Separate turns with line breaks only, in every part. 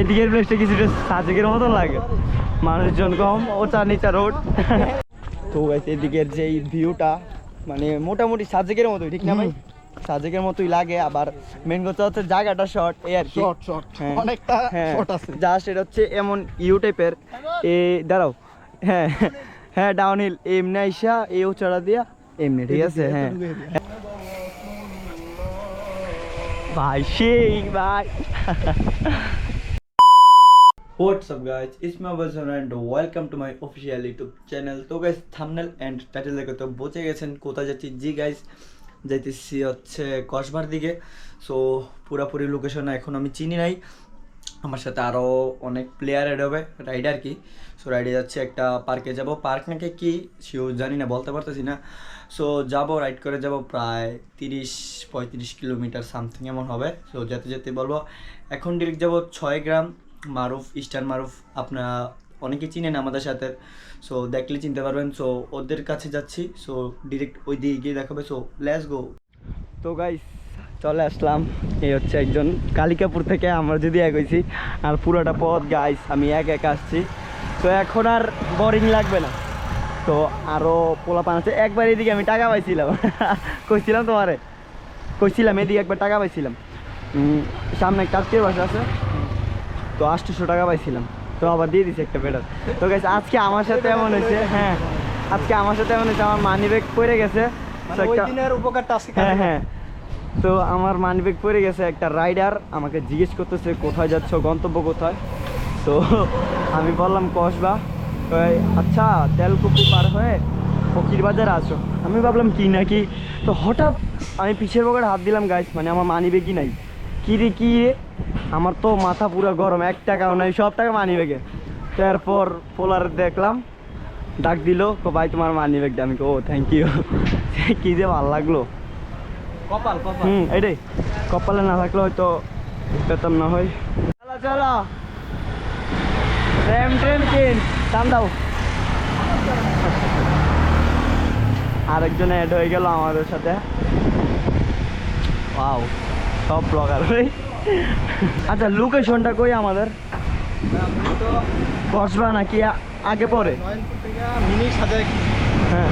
এদিকের প্লেসটা কিছুটা সাজেকের মতন লাগে। মানুষজন কম ওটা নিচা রোড তো এদিকের যে ভিউটা মানে মোটামুটি সাজেকের মতোই ঠিক না ভাই? সাজেকের মতোই লাগে আবার মেন কথা হচ্ছে জায়গাটা শর্ট এই আর কি।
শর্ট শর্ট
হ্যাঁ।
অনেকটা
হ্যাঁ।
শর্ট আছে।
জাস্ট এটা হচ্ছে এমন ইউ টাইপের এ দাঁড়াও। হ্যাঁ হ্যাঁ ডাউন হিল এমনি আইসা এ উচাড়া দিয়া এমনি ঠিক আছে? হ্যাঁ। ভাই সেই ভাই। What's up guys, it's my Bazar and welcome to my official YouTube channel. তো guys thumbnail and title দেখে তো বুঝে গেছেন কোথায় যাচ্ছি? জি guys যাইতেছি হচ্ছে কসবার দিকে। সো পুরাপুরি লোকেশন এখন আমি চিনি নাই। আমার সাথে আরও অনেক প্লেয়ার এড হবে রাইডার কি? সো রাইডে যাচ্ছে একটা পার্কে যাব। পার্ক নাকি কি? সেও জানি না বলতে পারতেছি না। সো যাব রাইড করে যাব প্রায় তিরিশ পঁয়ত্রিশ কিলোমিটার সামথিং এমন হবে। সো যেতে যেতে বলব এখন ডিরেক্ট যাব ছয় গ্রাম। মারুফ ইস্টার্ন মারুফ আপনারা অনেকে চিনেন আমাদের সাথে সো দেখলে চিনতে পারবেন সো ওদের কাছে যাচ্ছি সো ডিরেক্ট ওই দিকে গিয়ে দেখাবে সো লেটস গো তো গাইস চলে আসলাম, এই হচ্ছে একজন কালিকাপুর থেকে আমরা যদি এক হয়েছি আর পুরোটা পথ গাইস আমি এক এক আসছি, তো এখন আর বোরিং লাগবে না, তো আরও পোলা পান আছে, একবার এদিকে আমি টাকা পাইছিলাম, কইছিলাম তোমারে, কইছিলাম এদিকে একবার টাকা পাইছিলাম সামনে আত্মীয় বাসা আছে তো আটশোশো টাকা পাইছিলাম। তো আবার দিয়ে দিছে একটা বেটার তো গেছে আজকে আমার সাথে এমন হয়েছে হ্যাঁ আজকে আমার সাথে এমন হয়েছে আমার মানি ব্যাগ পড়ে গেছে।
মানে
তো একটা-
উপকারটা
হ্যাঁ হ্যাঁ। তো আমার মানি ব্যাগ পড়ে গেছে একটা রাইডার আমাকে জিজ্ঞেস করতেছে কোথায় যাচ্ছ গন্তব্য কোথায়? তো আমি বললাম কসবা। আচ্ছা তেলকুপি পার হয়ে ফকির বাজার আছো আমি ভাবলাম কি নাকি? তো হঠাৎ আমি পিছের পকেটে হাত দিলাম গাইস মানে আমার মানি ব্যাগই নাই। কি রে কি? আমার তো মাথা পুরো গরম এক টাকাও নাই সব টাকা মানি ব্যাগে তারপর পোলার দেখলাম ডাক দিল কো ভাই তোমার মানি ব্যাগটা আমি ও থ্যাংক ইউ কি যে ভালো লাগল।
কপাল কপাল।
হুম এটাই। কপালে না থাকলে হয়তো পেতাম না হয়। চলো চলো। ট্রেন ট্রেন কিন টান দাও। আরেকজন অ্যাড হয়ে গেল আমাদের সাথে। ওয়াও সব ব্লগার ভাই আচ্ছা লোকেশনটা কই আমাদের? কসবা নাকি আগে পরে?
মিনি
হ্যাঁ।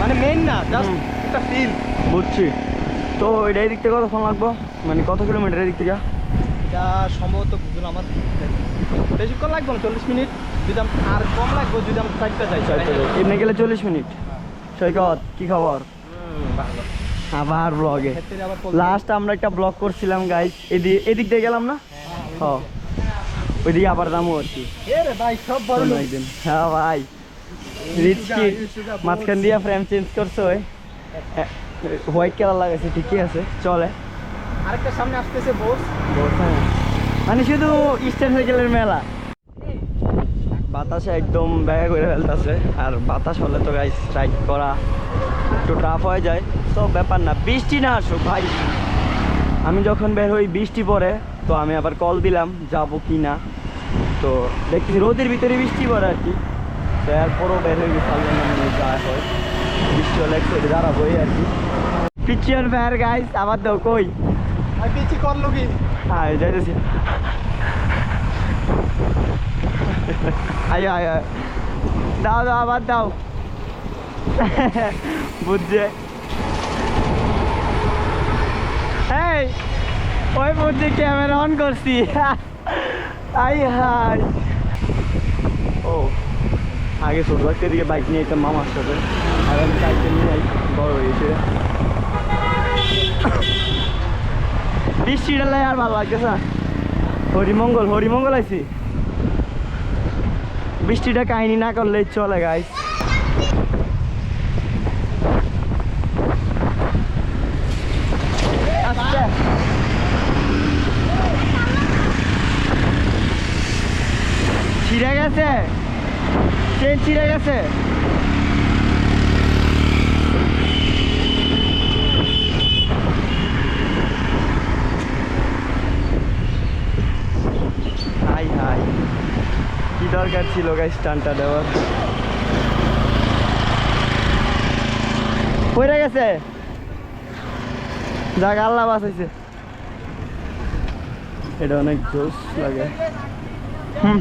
মানে মেইন না জাস্ট একটা ফিল
বুঝছি। তো এটা দিক থেকে কতক্ষণ লাগবো? মানে কত কিলোমিটার এই দিক থেকে?
এটা সম্ভবত বুঝুন আমার বেশিক্ষণ লাগবে না চল্লিশ মিনিট। যদি আর কম লাগবে যদি আমি চারটা যাই।
এমনি গেলে চল্লিশ মিনিট। সৈকত কি খবর?
ভালো।
আবার ব্লগে লাস্ট আমরা একটা ব্লগ করছিলাম গাইস এদিক এদিক দিয়ে গেলাম না? হ। ওইদিকে আবার যাব আর কি। হ্যাঁ ভাই। রিচ কি মাঝখান দিয়ে ফ্রেম চেঞ্জ করছে ওই। হোয়াইট কালার লাগাইছে ঠিকই আছে চলে।
আরেকটা সামনে আসতেছে বোস
হ্যাঁ। মানে শুধু ইস্টার্ন সাইকেলের মেলা। বাতাসে একদম ব্যাগ করে ফেলতেছে। আর বাতাস হলে তো গাইস স্ট্রাইক করা একটু টাফ হয়ে যায়। তো ব্যাপার না বৃষ্টি না আসুক ভাই। আমি যখন বের হই বৃষ্টি পড়ে তো আমি আবার কল দিলাম যাব কি না। তো দেখছি রোদের ভিতরে বৃষ্টি পড়ে আর কি। তো এরপরও বের হয়ে গেছে যাওয়া হয়। বৃষ্টি হলে একটু দাঁড়াবোই আর কি। পিচিয়ার ফ্যার গাইস আবার দাও কই?
পিছি করল কি
হ্যাঁ যাইতেছি। আয় আয়। দাও দাও আবার দাও। বুঝছে? ওই বুঝছে ক্যামেরা অন করছি। আই হাই ও আগে ছোট থাকতে দিকে বাইক নিয়ে যেতাম মামার সাথে। আর আমি সাইকেল নিয়ে বড় হয়েছে বৃষ্টিটা লাই আর ভালো লাগতেছে না। হরিমঙ্গল হরিমঙ্গল আইছি। বৃষ্টিটা কাহিনী না করলে চলে গাইস আচ্ছা ছিঁড়ে গেছে? ট্রেন ছিঁড়ে গেছে? হাই হাই। কি দরকার ছিল গাইস টানটা দেওয়ার? পড়ে গেছে? যাক, আল্লাহ বাঁচাইছে। এটা অনেক জোস লাগে। হুম।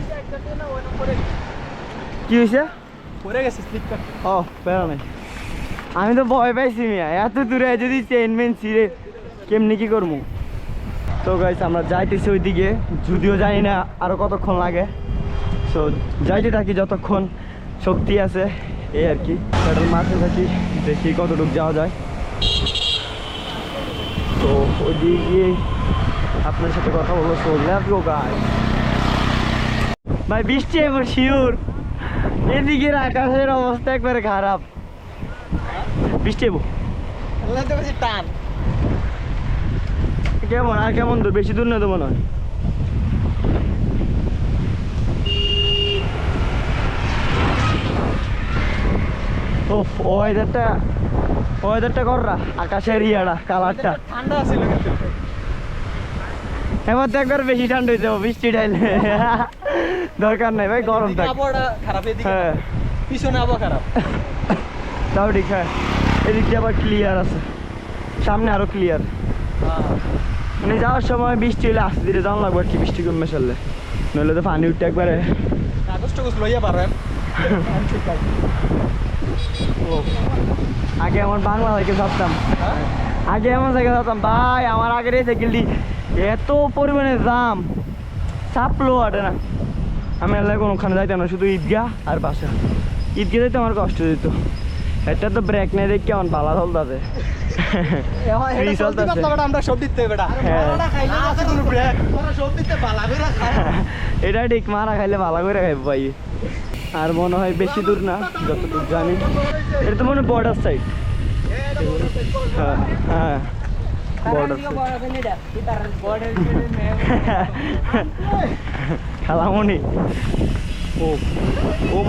কি হয়েছে
পড়ে গেছে
ও নাই। আমি তো ভয় পাইছি মিয়া। এত দূরে যদি চেন মেন ছিঁড়ে কেমনি কি করব তো গাইস আমরা যাইতেছি ওইদিকে। যদিও জানি না আরও কতক্ষণ লাগে। তো যাইতে থাকি যতক্ষণ শক্তি আছে এই আর কি। পেট্রোল মারতে থাকি দেখি কতটুকু যাওয়া যায়। তো ওইদিকে আপনার সাথে কথা বলব। তো লেটস গো গাইস ভাই বৃষ্টি এবার শিওর। এদিকের আকাশের অবস্থা একবারে খারাপ। বৃষ্টি এবো।
টান।
কেমন? আর কেমন দূর বেশি দূর না তো মনে হয়? ও ওয়েদারটা ওয়েদারটা কররা। আকাশের ইয়াটা কালারটা
ঠান্ডা ছিল কিন্তু।
এবার তো একবার বেশি ঠান্ডা হয়ে যাব বৃষ্টি ডাইলে দরকার নাই ভাই গরম থাক।
খারাপ
হ্যাঁ।
পিছনে আবহাওয়া খারাপ।
তাও ঠিক হ্যাঁ। এদিক দিয়ে আবার ক্লিয়ার আছে। সামনে আরও ক্লিয়ার মানে যাওয়ার সময় বৃষ্টি হলে আস্তে ধীরে যাওয়া লাগবে আর কি বৃষ্টি কমবে চললে। নইলে তো পানি উঠতে একবারে।
লইয়া পারেন
আগে আমার বাংলা সাইকেল ভাবতাম। আগে এমন সাইকেল ভাবতাম ভাই আমার আগের এই সাইকেলটি এত পরিমাণে দাম চাপলো আটে না। আমি এলাকায় কোনোখানে যাইতাম না শুধু ঈদগাহ আর বাসা। ঈদগাহ যাইতে আমার কষ্ট দিত এটা তো ব্রেক নেই দেখি আমার পালা চলতেছে। হ্যাঁ। এটা ঠিক মারা খাইলে ভালো করে খাইব ভাই। আর মনে হয় বেশি দূর না যতটুকু জানি। এটা তো মনে হয় বর্ডার সাইড হ্যাঁ খালামনি ও ও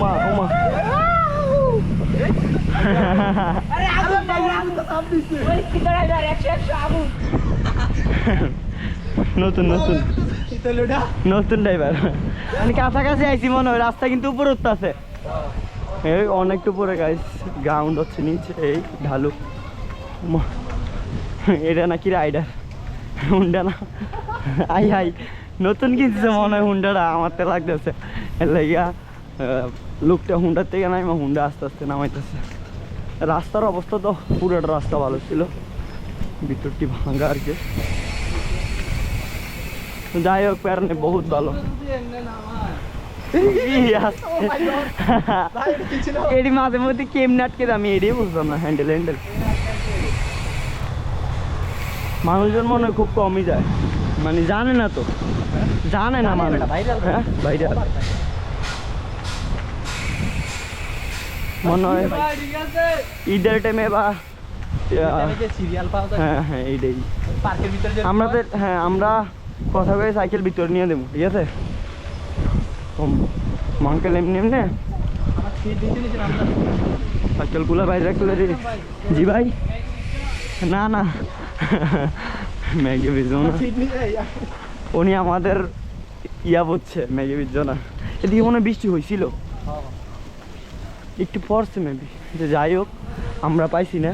নতুন নতুন। নতুন ড্রাইভার আমি কাছাকাছি আইছি মনে হয়, রাস্তা কিন্তু উপরে উঠতেছে। এই অনেক উপরে গাইস গ্রাউন্ড হচ্ছে নিচে, এই ঢালু। এটা নাকি রাইডার হুন্ডা না? আই আই নতুন কিনছে মনে হয় হুন্ডাটা আমার তো লাগতেছে। এর লাগিয়া লোকটা হুন্ডার থেকে নামে হুন্ডা আস্তে আস্তে নামাইতেছে। রাস্তার অবস্থা তো পুরোটা রাস্তা ভালো ছিল। ভিতরটি ভাঙা আর কি। যাই হোক প্যারনে বহুত ভালো। আসছে। এডি মাঝে মধ্যে কেমনে আটকে আমি এটাই বুঝলাম না হ্যান্ডেল হ্যান্ডেল মানুষজন মনে হয় খুব কমই যায়। মানে জানে না তো। জানে না মানে হ্যাঁ? ভাইরাল মনে হয় ঈদের টাইমে বা হ্যাঁ হ্যাঁ এইটাই। আমরা তো হ্যাঁ আমরা কথা কয়ে সাইকেল ভিতরে নিয়ে দেবো ঠিক আছে? মাঙ্কেল এমনি এমনি? সাইকেলগুলো বাইরে পারি জি ভাই? না না। ম্যাগে বিজো না
সিট নিচে এই,
উনি আমাদের ইয়া বুঝছে ম্যাগে না এদিকে মনে বৃষ্টি হয়েছিল একটু পড়ছে মেবি যে যাই হোক আমরা পাইছি না।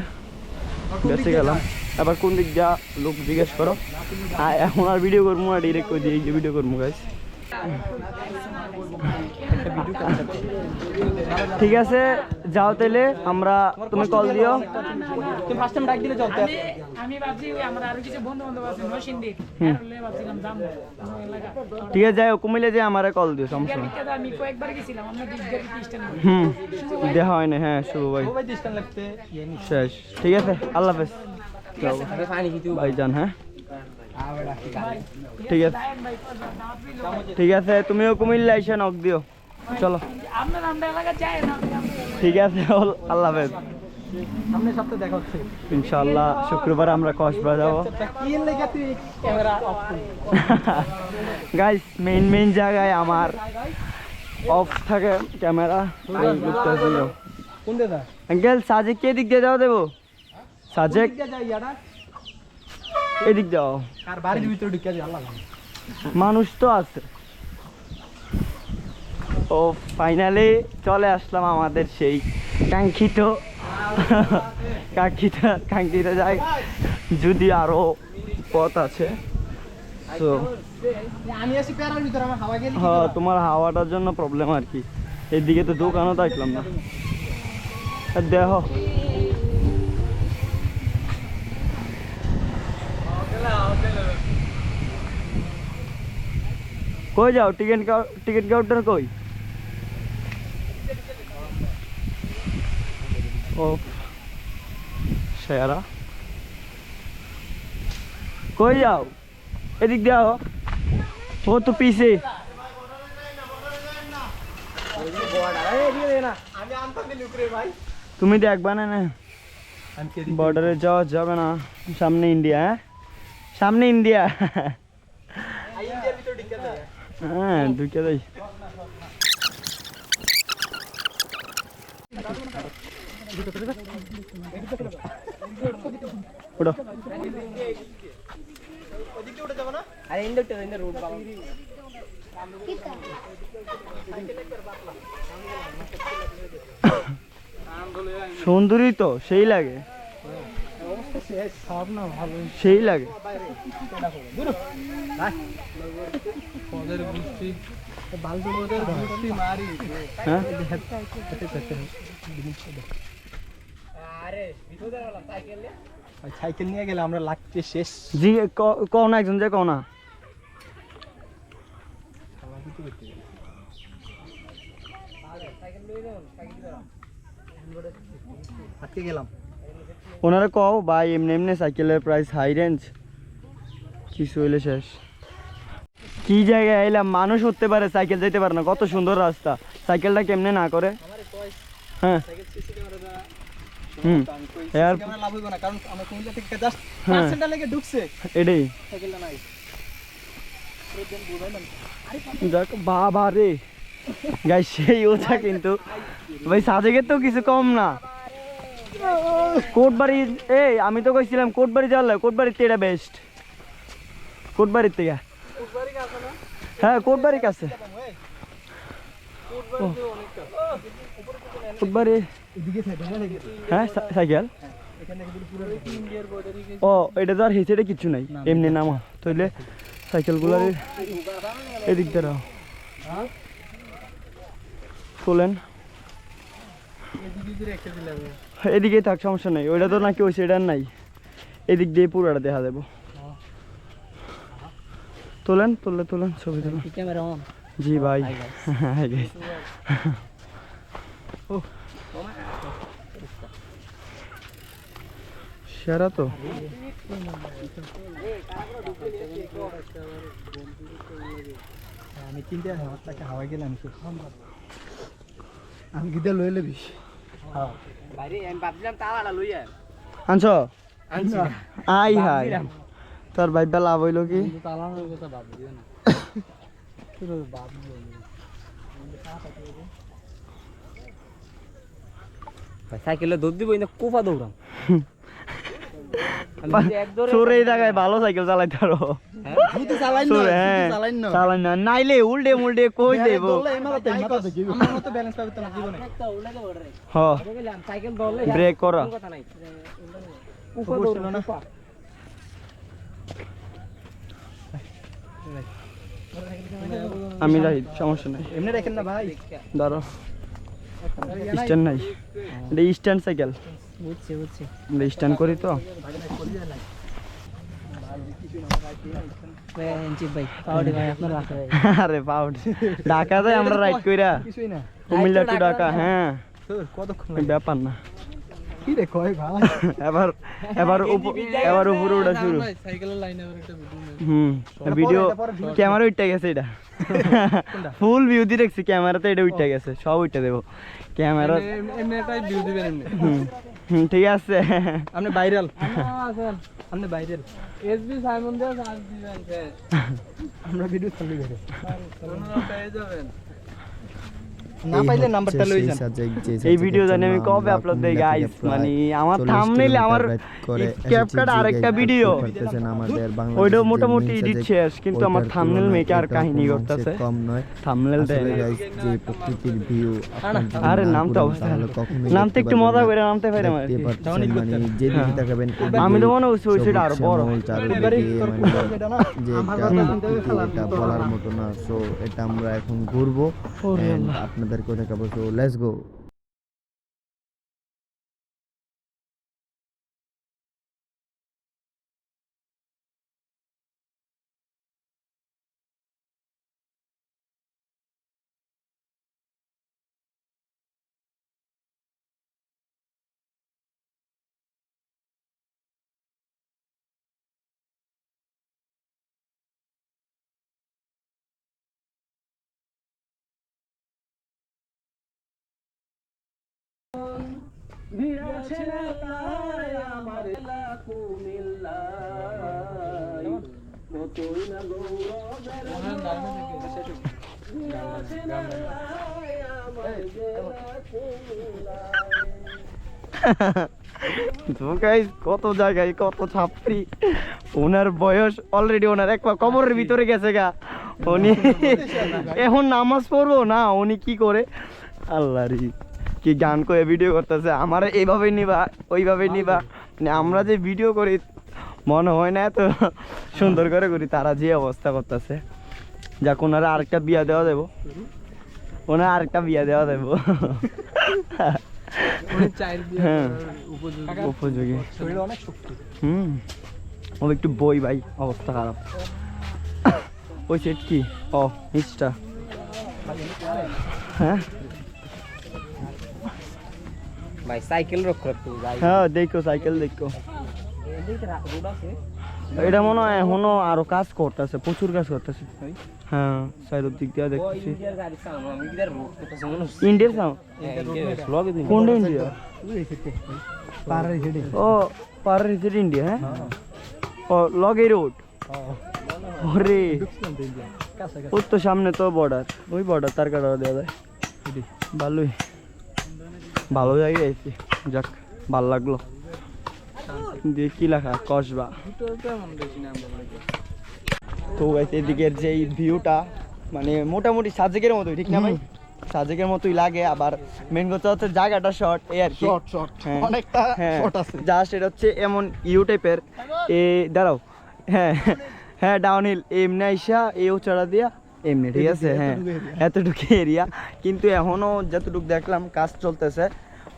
বেঁচে গেলাম। এবার কোন দিক যা লোক জিজ্ঞেস করো। আর এখন আর ভিডিও করব না ডিরেক্ট করে দিয়ে ভিডিও করব গাইস ঠিক আছে যাও তাহলে আমরা তুমি কল দিও।
তুমি ফার্স্ট টাইম ডাক দিলে চলতে
আমি আমি ভাবছি ওই আমার আরও কিছু বন্ধু বান্ধব আছে নরসিংদীর
হুম।
হলে ভাবছিলাম যাব
ঠিক আছে যাই হোক কুমিল্লে যে আমারে কল দিও সমস্যা নেই।
আমি কয়েকবার গেছিলাম আমরা দিকদার খ্রিস্টান
হুম দেখা হয় না হ্যাঁ শুভ ভাই।
ভাই ডিস্টেন্স লাগতে।
শেষ। ঠিক আছে আল্লাহ হাফেজ।
আরে পানি কিছু।
ভাই যান হ্যাঁ। ঠিক আছে। ঠিক আছে তুমিও কুমিল্লা এসে নক দিও। চলো।
আপনার আমরা এলাকা যাই না
ঠিক আছে আল্লাহ হাফেজ।
সামনে সপ্তাহে দেখা হচ্ছে।
ইনশাআল্লাহ শুক্রবার আমরা কসবা যাব। গাইস মেইন মেইন জায়গায় আমার অফ থাকে ক্যামেরা আঙ্কেল সাজেক কে দিক দিয়ে যাও দেবো? সাজেক? এদিক যাও। মানুষ তো আছে। ও ফাইনালি চলে আসলাম আমাদের সেই কাঙ্ক্ষিত কাঙ্ক্ষিত কাঙ্ক্ষিত জায়গা যদি আরও পথ আছে। তো হ্যাঁ তোমার হাওয়াটার জন্য প্রবলেম আর কি। এদিকে তো দোকানও দেখলাম না। দেখো। কই যাও টিকিট কাউ টিকিট কাউন্টার কই? ও সেরা কই যাও এদিক যাও ও তো পিছে
আমি আনতাম দিলি উপরে ভাই
তুমি দেখবা না না
আমি কে
বর্ডারে যাওয়া যাবে না সামনে ইন্ডিয়া হ্যাঁ সামনে ইন্ডিয়া
আই ইন্ডিয়ার ভিতরে ঢুকে যায়
হ্যাঁ ঢুকে যাই ওঠো
ওদিকে উঠে যাব না
সুন্দরী তো সেই লাগে। সেই লাগে।
মারি
হ্যাঁ?
সাইকেল? নিয়ে গেলে আমরা লাগছে শেষ।
জি কও না একজন যে কও না।
আজকে গেলাম।
ওনারা কও ভাই এমনি এমনি সাইকেলের প্রাইস হাই রেঞ্জ কিছু হইলে শেষ। কি জায়গায় এলাম মানুষ উঠতে পারে সাইকেল যেতে পারে না। কত সুন্দর রাস্তা। সাইকেলটা কেমনে না করে? হ্যাঁ। হুম। এয়ার
ক্যামেরা লাভ হইব না? কারণ আমরা কুমিল্লা থেকে জাস্ট
হ্যাঁ।
সেন্টার লেগে ঢুকছে।
এটাই।
সাইকেলটা নাই।
যাক বাবা রে। গাই সেই ওটা কিন্তু। ভাই সাজেকের তো কিছু কম না। কোটবাড়ি এই আমি তো কইছিলাম কোটবাড়ি যাওয়ার কোটবাড়ির থেকে এটা বেস্ট কোটবাড়ির থেকে। হ্যাঁ কোটবাড়ির কাছে। হ্যাঁ সাইকেল? ও এটা তো আর হেঁচে কিছু নাই। এমনি নামা। তাইলে সাইকেলগুলার এদিক দিয়ে রাও তোলেন।
এদিকে
থাক সমস্যা নাই। ওইটা তো নাকি ওই সাইডার নাই। এদিক দিয়ে পুরোটা দেখা দেবো। তোলেন তুললে তোলেন ছবি তোলেন।
ক্যামেরা অন
জি ভাই। Hi guys. সেরা তো।
আমি চিন্তা হাওয়া টাকা হাওয়া গেলাম আমি গিদা লয়ে লবি
আনছ? আই হাই তোর ভাইবা লাভ হইল কি?
সাইকেলে দৌড় দিব না কোপা দৌড়াম।
এই জায়গায় ভালো সাইকেল চালাইতে
তুই তো চালাই
হ্যাঁ না। নাইলে উল্টে মুল্টে কই দেব? হ। ব্রেক করা।
উপর না।
আমি যাই সমস্যা নাই।
এমনি রাখেন না ভাই।
ধরো স্ট্যান্ড নাই। এটা স্ট্যান্ড সাইকেল
বুঝছি বুঝছি
আমরা স্ট্যান্ড করি তো আরে পাউড। ঢাকা যায় আমরা রাইড কইরা।
কিছুই না।
কুমিল্লা টু ঢাকা হ্যাঁ।
কতক্ষণ
ব্যাপার না।
কি রে কয় ভাই?
এবার এবার এবার উপরে ওঠা শুরু।
সাইকেলের লাইনে একটা ভিডিও
হুম ভিডিও ক্যামেরা উঠে গেছে এটা। ফুল ভিউ দিয়ে দেখছি ক্যামেরাতে এটা উঠে গেছে সব উঠে দেবো। ক্যামেরা
এমনি এটাই ভিউ দিবেন এমনি।
হুম হুম ঠিক আছে।
আপনি ভাইরাল আপনি ভাইরাল
এসবি সাইমন দিয়ে সার্চ দিবেন
আমরা ভিডিও চালু করে।
পেয়ে যাবেন।
না পাইলে নাম্বারটা লই যান
এই ভিডিও জানি আমি কবে আপলোড দেই গাইস মানে আমার থাম্বনেইলে আমার ক্যাপকাট আরেকটা ভিডিও ওইটা মোটামুটি এডিট শেষ কিন্তু আমার থাম্বনেল মেকার কাহিনী করতেছে।
কম নয়।
দেয়
আসলে guys, যে প্রকৃতির ভিউ
আরে নাম তো অবস্থা নামতে একটু মজা করে নামতে পারে আমার
দেখতে পাচ্ছেন মানে তাকাবেন
আমি তো মনে করছি ওই
সবুজ
সেটা আরও বড়।
এবারে
মানে
এটা না
যে
আমার
এটা
কথা শুনতে হবে,
প্রকৃতি,
খেলা
এটা না আমরা
তো গাইস কত জায়গায় কত ছাত্রী? ওনার বয়স অলরেডি ওনার এক কবরের ভিতরে গেছে গা। উনি এখন নামাজ পড়ব? না উনি কি করে? আল্লাহ রে কি গান করে ভিডিও করতেছে? আমার এইভাবে নিবা ওইভাবে নিবা। মানে আমরা যে ভিডিও করি মনে হয় না এত সুন্দর করে করি তারা যে অবস্থা করতেছে। যাক ওনারা আরেকটা বিয়া দেওয়া দেবো। ওনার আরেকটা বিয়া দেওয়া দেবো। হ্যাঁ। উপযোগী। হুম। ও একটু বই ভাই অবস্থা খারাপ। ওই সেট কি? ও ইনস্টা হ্যাঁ?
ভাই সাইকেল রক্ষা রাখতে যাই।
হ্যাঁ দেখো সাইকেল দেখো। এটা মনে হয় এখনও আরও কাজ করতেছে প্রচুর কাজ করতেছে। হ্যাঁ সাইডের দিক দিয়ে দেখতেছি।
ইন্ডিয়ার সাউন্ড লগে দিন
কোনটা ইন্ডিয়া? ও পারের ভিতরে ইন্ডিয়া হ্যাঁ? ও লগে রোড? ওরে। ওর তো সামনে তো বর্ডার ওই বর্ডার তার কাটা দেওয়া যায়। ভালোই ভালো জায়গায় আইছি যাক ভালো লাগল। দিয়ে কি লেখা? কসবা। তো এদিকের যে ভিউটা মানে মোটামুটি সাজেকের মতো ঠিক না ভাই? সাজেকের মতোই লাগে আবার মেন কথা হচ্ছে জায়গাটা শর্ট এই আর কি।
শর্ট শর্ট
হ্যাঁ।
অনেকটা
হ্যাঁ।
শর্ট আছে।
জাস্ট এটা হচ্ছে এমন ইউ টাইপের এ দাঁড়াও। হ্যাঁ হ্যাঁ ডাউন হিল এমনি আইসা এ উচাড়া দিয়া এমনি ঠিক আছে? হ্যাঁ এতটুকু এরিয়া কিন্তু এখনও যতটুকু দেখলাম কাজ চলতেছে।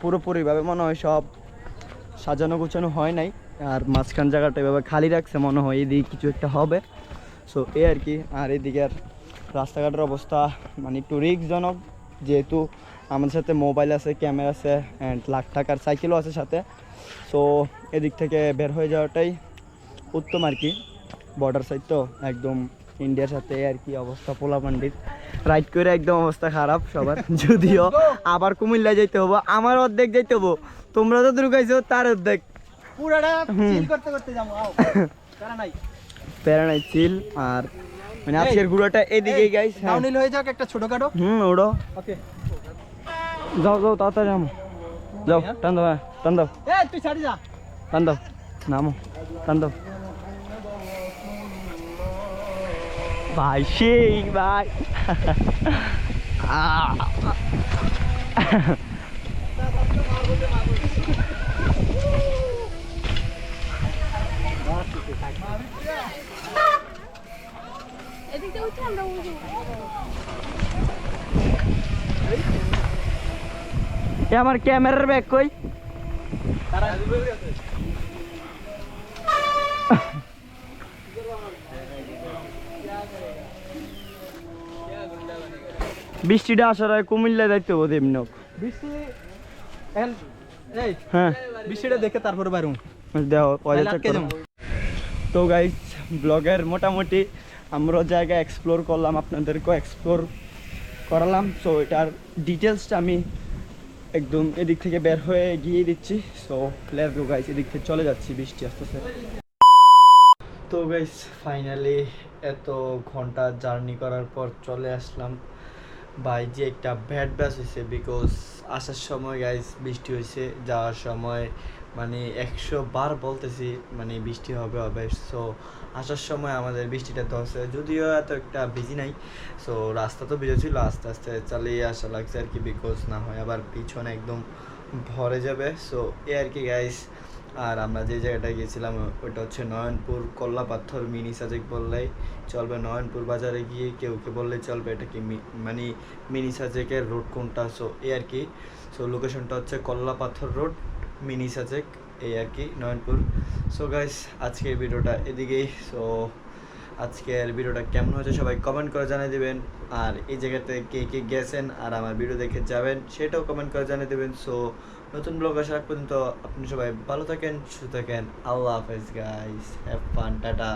পুরোপুরিভাবে মনে হয় সব সাজানো গোছানো হয় নাই। আর মাঝখান জায়গাটা এভাবে খালি রাখছে, মনে হয় এদিকে কিছু একটা হবে। সো এই আর কি। আর এদিকে আর রাস্তাঘাটের অবস্থা মানে একটু রিস্কজনক যেহেতু আমাদের সাথে মোবাইল আছে ক্যামেরা আছে অ্যান্ড লাখ টাকার সাইকেলও আছে সাথে। সো এদিক থেকে বের হয়ে যাওয়াটাই উত্তম আর কি। বর্ডার সাইড তো একদম ইন্ডিয়ার সাথে আর কি অবস্থা পোলা পান্ডিত রাইড করে একদম অবস্থা খারাপ সবার। যদিও আবার কুমিল্লা যাইতে হব আমার অর্ধেক যাইতে হব। তোমরা তো ঢুকাইছো তার অর্ধেক।
পুরাটা করতে করতে যাব নাই।
প্যারা নাই চিল আর মানে আজকের ঘুরাটা এদিকেই গাইস হ্যাঁ।
ডাউনহিল হয়ে যাক একটা ছোটখাটো।
হুম ওড়ো।
ওকে।
যাও যাও তাড়াতাড়ি নামো। যাও টান দাও হ্যাঁ, টান দাও।
এ তুই ছাড়ি যা।
টান দাও নামো টান দাও। ভাই সেই ভাই।
আমরা
ক্যামেরার ব্যাগ কই? বৃষ্টিটা আসার আগে কুমিল্লা যাইতে হব এমনি।
বৃষ্টি
হ্যাঁ।
বৃষ্টিটা দেখে তারপরে
দেখো পয়সা
আটকে যাব।
তো গাইস ব্লগের মোটামুটি আমরা জায়গা এক্সপ্লোর করলাম আপনাদেরকেও এক্সপ্লোর করালাম। সো এটার ডিটেলসটা আমি একদম এদিক থেকে বের হয়ে গিয়ে দিচ্ছি। সো লেটস গো গাইস এদিক থেকে চলে যাচ্ছি বৃষ্টি আসতেছে। তো গাইস ফাইনালি এত ঘণ্টা জার্নি করার পর চলে আসলাম। ভাই, যে একটা ব্যাড ব্যাস হয়েছে বিকজ আসার সময় গাইস বৃষ্টি হয়েছে যাওয়ার সময় মানে একশো বার বলতেছি মানে বৃষ্টি হবে হবে। সো আসার সময় আমাদের বৃষ্টিটা ধরছে যদিও এত একটা ভিজি নাই। সো রাস্তা তো ছিল, আস্তে আস্তে চালিয়ে আসা লাগছে আর কি বিকজ না হয় আবার পিছনে একদম ভরে যাবে। সো এ আর কি গাইস আর আমরা যে জায়গাটায় গিয়েছিলাম ওটা হচ্ছে নয়নপুর কল্লা পাথর মিনি সাজেক বললেই চলবে। নয়নপুর বাজারে গিয়ে কেউ কে বললে চলবে, এটা কি মানে মিনি সাজেকের রোড কোনটা? সো এই আর কি। সো লোকেশনটা হচ্ছে কল্লা পাথর রোড মিনি সাজেক, এই আর কি, নয়নপুর। সো গাইস আজকের ভিডিওটা এদিকেই। সো আজকের ভিডিওটা কেমন হয়েছে সবাই কমেন্ট করে জানিয়ে দেবেন। আর এই জায়গাতে কে কে গেছেন আর আমার ভিডিও দেখে যাবেন, সেটাও কমেন্ট করে জানিয়ে দেবেন। সো নতুন ব্লগ আসার পর্যন্ত আপনি সবাই ভালো থাকেন, সুস্থ থাকেন। আল্লাহ হাফেজ গাইস হ্যাভ ফান টাটা